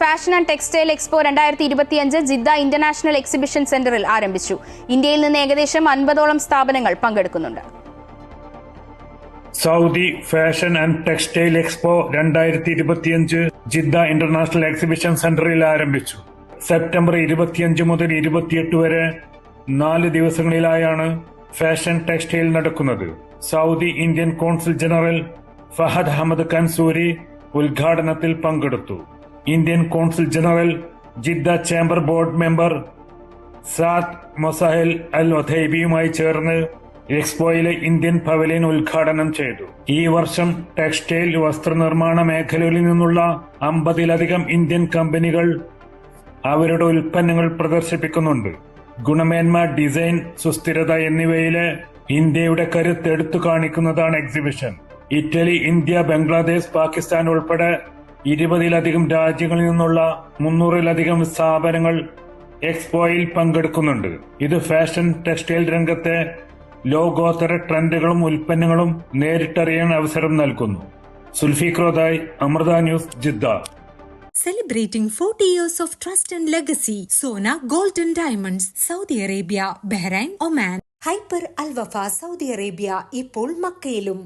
Fashion and textile expo രണ്ടായിരത്തി ഇരുപത്തിയഞ്ച് Jeddah international exhibition സെന്ററിൽ ആരംഭിച്ചു. ഇന്ത്യയിൽ നിന്ന് ഏകദേശം അൻപതോളം സ്ഥാപനങ്ങൾ പങ്കെടുക്കുന്നുണ്ട്. Saudi fashion and textile expo രണ്ടായിരത്തി ഇരുപത്തിയഞ്ച് ജിദ്ദ ഇന്റർനാഷണൽ എക്സിബിഷൻ സെന്ററിൽ ആരംഭിച്ചു. സെപ്റ്റംബർ ഇരുപത്തിയഞ്ച് മുതൽ ഇരുപത്തിയെട്ട് വരെ നാല് ദിവസങ്ങളിലായാണ് ഫാഷൻ ടെക്സ്റ്റൈൽ നടക്കുന്നത്. Saudi Indian consul general Fahad Ahmad Khan Suri ഉദ്ഘാടനത്തിൽ പങ്കെടുത്തു. Indian consul general Jeddah chamber board member Saad Mosahal Al ഒഥൈബിയുമായി ചേർന്ന് എക്സ്പോയിലെ ഇന്ത്യൻ പവലിയൻ ഉദ്ഘാടനം ചെയ്തു. ഈ വർഷം ടെക്സ്റ്റൈൽ വസ്ത്രനിർമ്മാണ മേഖലയിൽ നിന്നുള്ള അമ്പതിലധികം ഇന്ത്യൻ കമ്പനികൾ അവരുടെ ഉൽപ്പന്നങ്ങൾ പ്രദർശിപ്പിക്കുന്നുണ്ട്. ഗുണമേന്മ ഡിസൈൻ സുസ്ഥിരത എന്നിവയിലെ ഇന്ത്യയുടെ കരുത്ത് എടുത്തു കാണിക്കുന്നതാണ് exhibition. Italy India Bangladesh Pakistan ഉൾപ്പെടെ ഇരുപതിലധികം രാജ്യങ്ങളിൽ നിന്നുള്ള മുന്നൂറിലധികം സ്ഥാപനങ്ങൾ എക്സ്പോയിൽ പങ്കെടുക്കുന്നുണ്ട്. ഇത് ഫാഷൻ ടെക്സ്റ്റൈൽ രംഗത്തെ ലോകോത്തര ട്രെൻഡുകളും ഉൽപ്പന്നങ്ങളും നേരിട്ടറിയാൻ അവസരം നൽകുന്നു. സുൽഫിക്രോദായ് Amrita news Jeddah. Celebrating 40 years of trust and legacy, Sona Golden diamonds Saudi Arabia Bahrain, Oman hyper Al Wafa Saudi Arabia ഇപ്പോൾ മക്കയിലും.